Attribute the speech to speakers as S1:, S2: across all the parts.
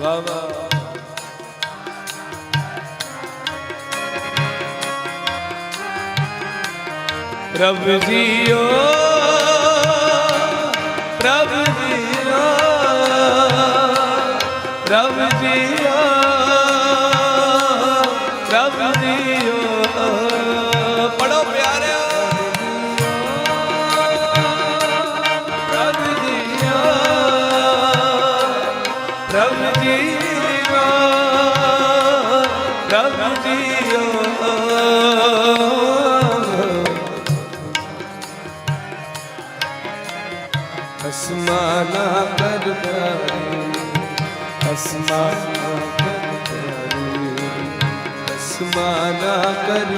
S1: ਵਾਹ ਵਾਹ। ਰੱਬ ਜੀਓ। ਅਸਮਾਨਾ ਕਰ ਪਿਆਰੇ ਅਸਮਾਨਾ ਕਰ ਪਿਆਰੇ ਅਸਮਾਨਾ ਕਰ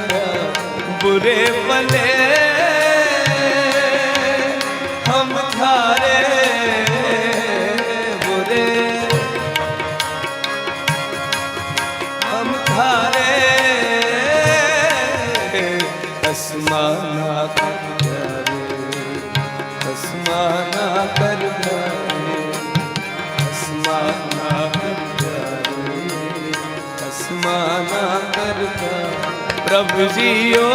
S1: ਬੁਰੇ ਭਲੇ ਪ੍ਰਭ ਜੀਓ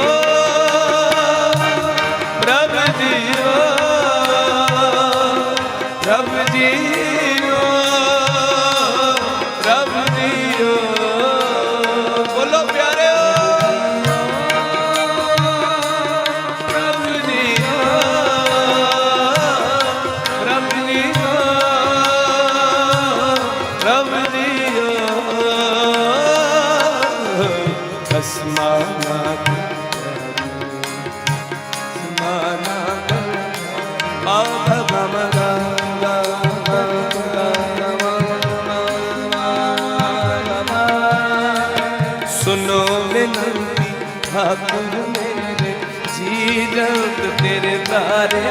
S1: ਸੁਨੋ ਵਿਨੰਤੀ ਠਾਕੁਰ ਮੇਰੇ, ਜੀ ਜੰਤ ਤੇਰੇ ਤਾਰੇ,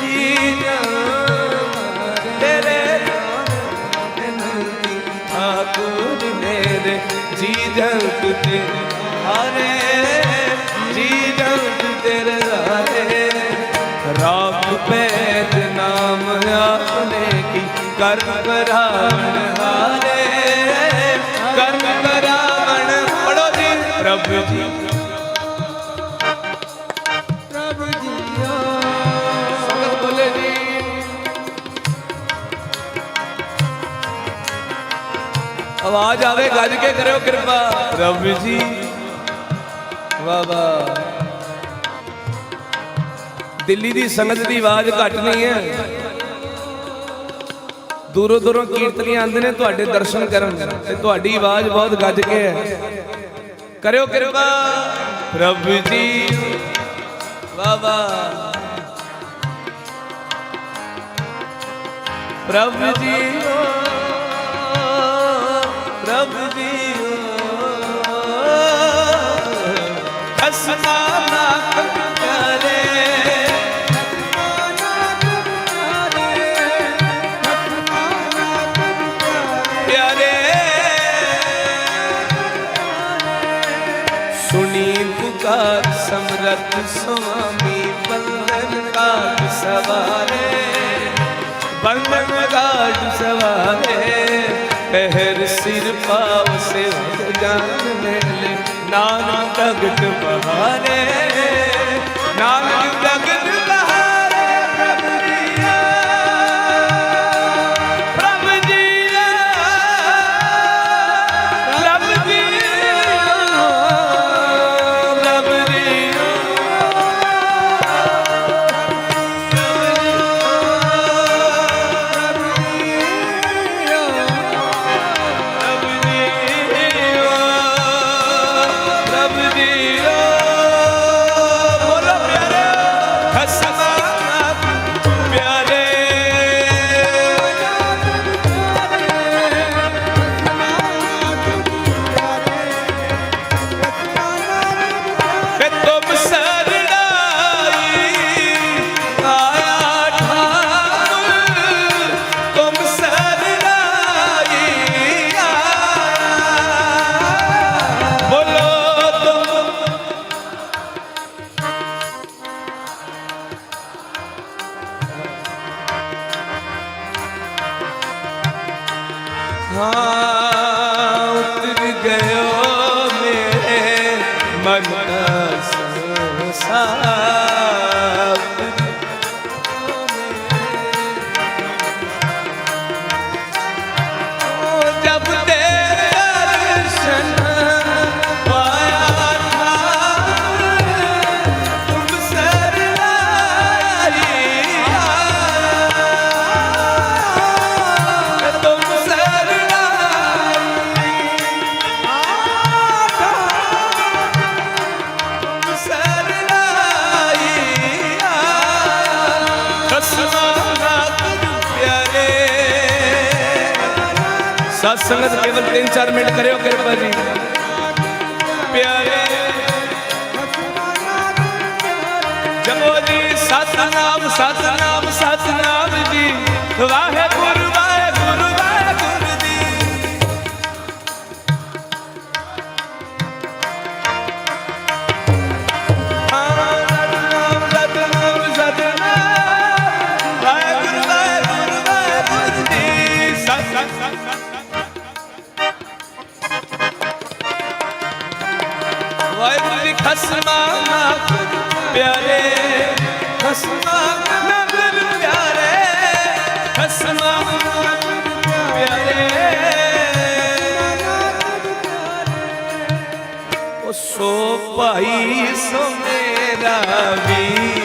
S1: ਜੀ ਜੰਤ ਤੇਰੇ ਵਿਨੰਤੀ ਠਾਕੁਰ ਮੇਰੇ, ਜੀ ਜੰਤ ਤੇਰੇ ਹਾਰੇ ਜੀ ਜੰਤ ਤੇਰੇ ਹਾਰੇ ਰਾਮ ਪੈਦ ਨਾਮ ਆਪਣੇ ਕੀ ਕਰਮ ਕਰਾਵਣ ਪ੍ਰਭ ਜੀ
S2: ਪ੍ਰਭ ਜੀਓ
S1: ਸੰਗਤ ਬੋਲੇ ਜੀ ਆਵਾਜ਼ ਆਵੇ ਗੱਜ ਕੇ ਕਰਿਓ ਕਿਰਪਾ ਪ੍ਰਭ ਜੀ ਵਾਹ ਵਾਹ ਦਿੱਲੀ ਦੀ ਸੰਗਤ ਦੀ ਆਵਾਜ਼ ਘੱਟ ਨਹੀਂ ਹੈ ਦੂਰੋਂ ਦੂਰੋਂ ਕੀਰਤਨੀਆਂ ਆਉਂਦੇ ਨੇ ਤੁਹਾਡੇ ਦਰਸ਼ਨ ਕਰਨ ਤੇ ਤੁਹਾਡੀ ਆਵਾਜ਼ ਬਹੁਤ ਗੱਜ ਕੇ ਹੈ ਕਰਿਓ ਕਿਰਪਾ। ਪ੍ਰਭ ਜੀ। ਵਾਹ ਪ੍ਰਭ ਜੀਓ ਪ੍ਰਭ ਜੀਓ। ਅਸਮਾਨਾ ਕਰੇ ਸਮਰਤ ਸੁਆਮੀ ਬੰਦਨ ਕਾਟ ਸਵਾਰੇ ਬੰਦਨ ਕਾਟ ਸਵਾਰੇ, ਪਹਿਰ ਸਿਰ ਪਾਵ ਸੇ ਜਾਨ ਮੇਲੇ ਨਾਨਕ ਤਗਟ ਬਹਾਰੇ। ਹਾਂ ਉਤਰ ਗਇਓ ਮੇਰੇ ਮਨ ਦਾ ਸਾਹਿਬ ਸਤ ਸੰਗਤ ਕੇਵਲ 3-4 ਮਿੰਟ ਕਰਿਓ ਕਿਰਪਾ ਜੀ। ਪਿਆਰੇ ਜਪੋ ਜੀ, ਸਤਨਾਮ ਸਤਨਾਮ ਸਤਨਾਮ ਜੀ। ਵਾਹਿਗੁਰੂ ਭਾਈ ਸੋ ਮੇਰਾ ਵੀ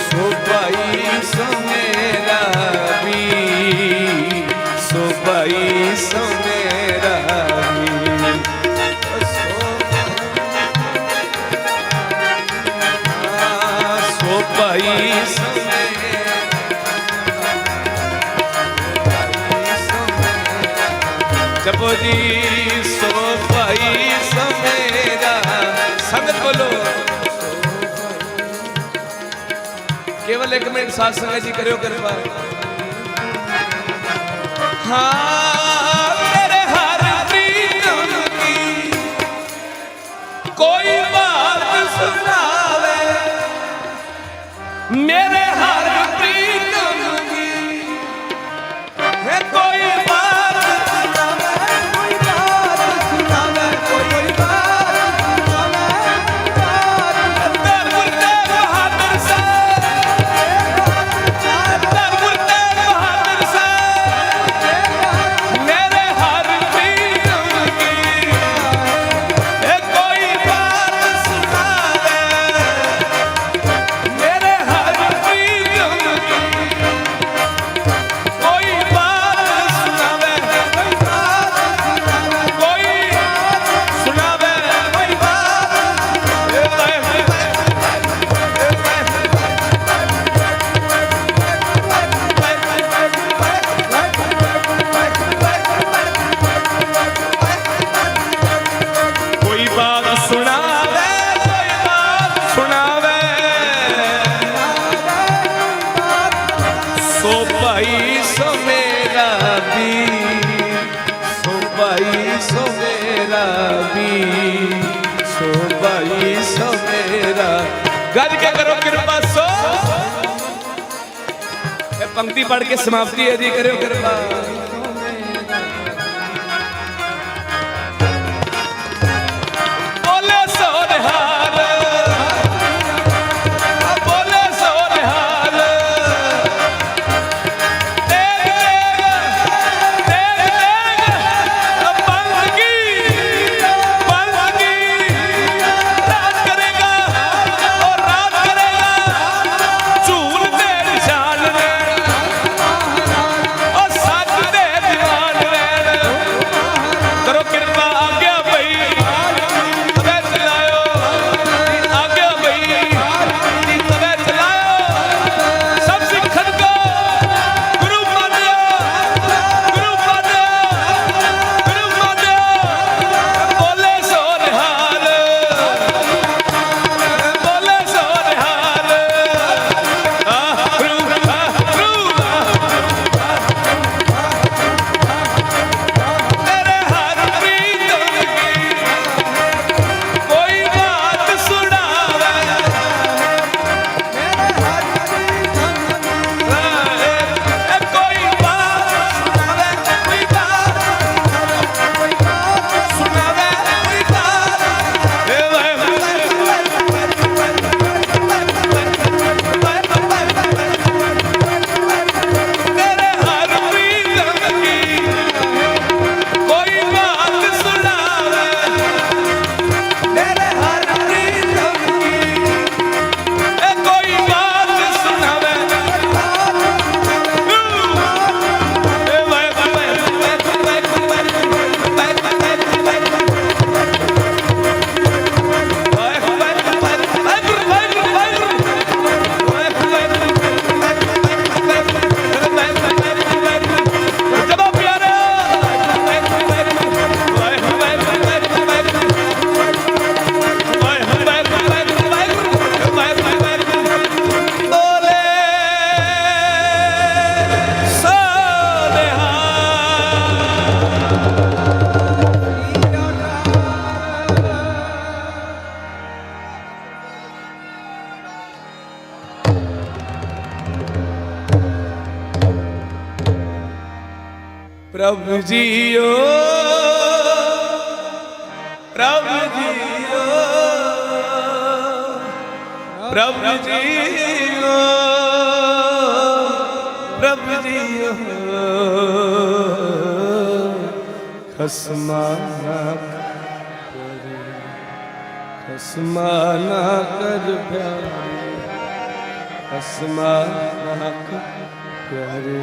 S1: ਸੋ ਭਾਈ ਸੋ ਮੇਰਾ ਵੀ ਸੋ ਭਾਈ ਸੋ ਮੇਰਾ ਸੋ ਭਾਈ ਸੋ ਜਪੋ ਜੀ। ਇੱਕ ਮਿੰਟ ਸਾਥ ਸੰਗਤ ਜੀ ਕਰਿਓ ਕਿਰਪਾ। ਹਾਂ ਮੇਰੇ ਹਰ ਪ੍ਰੀਤਮ ਕੀ ਕੋਈ ਬਾਤ ਸੁਣਾਵੇ। ਮੇਰੇ ਮੇਰਾ ਵੀ ਸੋ ਮੇਰਾ ਗੱਜ ਕੇ ਕਰੋ, ਕਿਰਪਾ ਸੋ। ਇਹ ਪੰਕਤੀ ਪੜ ਕੇ ਸਮਾਪਤੀ ਹੈ ਜੀ, ਕਰਿਓ ਕਿਰਪਾ। ਪ੍ਰਭੂ ਜੀਓ ਪ੍ਰਭੂ ਜੀਓ ਪ੍ਰਭੂ ਜੀਓ ਪ੍ਰਭੂ ਜੀਓ। ਖਸਮਾ ਨਾ ਕਰੇ, ਖਸਮਾ ਨਾ ਕਰ ਪਿਆਰੇ, ਖਸਮਾ ਨਾ ਕਰ ਪਿਆਰੇ।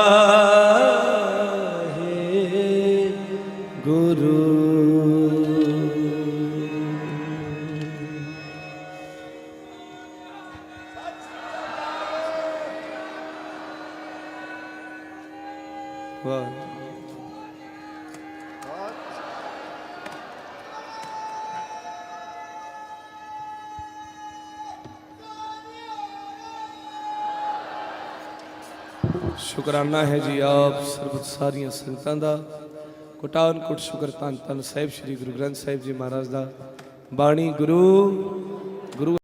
S1: ਵਾਹ। ਸ਼ੁਕਰਾਨਾ ਹੈ ਜੀ ਆਪ ਸਰਬਤ ਸਾਰੀਆਂ ਸੰਗਤਾਂ ਦਾ। ਕੋਟਾਨ ਕੋਟ ਸ਼ੁਕਰ ਧੰਨ ਧੰਨ ਸਾਹਿਬ, ਸ੍ਰੀ ਗੁਰੂ ਗ੍ਰੰਥ ਸਾਹਿਬ ਜੀ ਮਹਾਰਾਜ ਦਾ। ਬਾਣੀ ਗੁਰੂ ਗੁਰੂ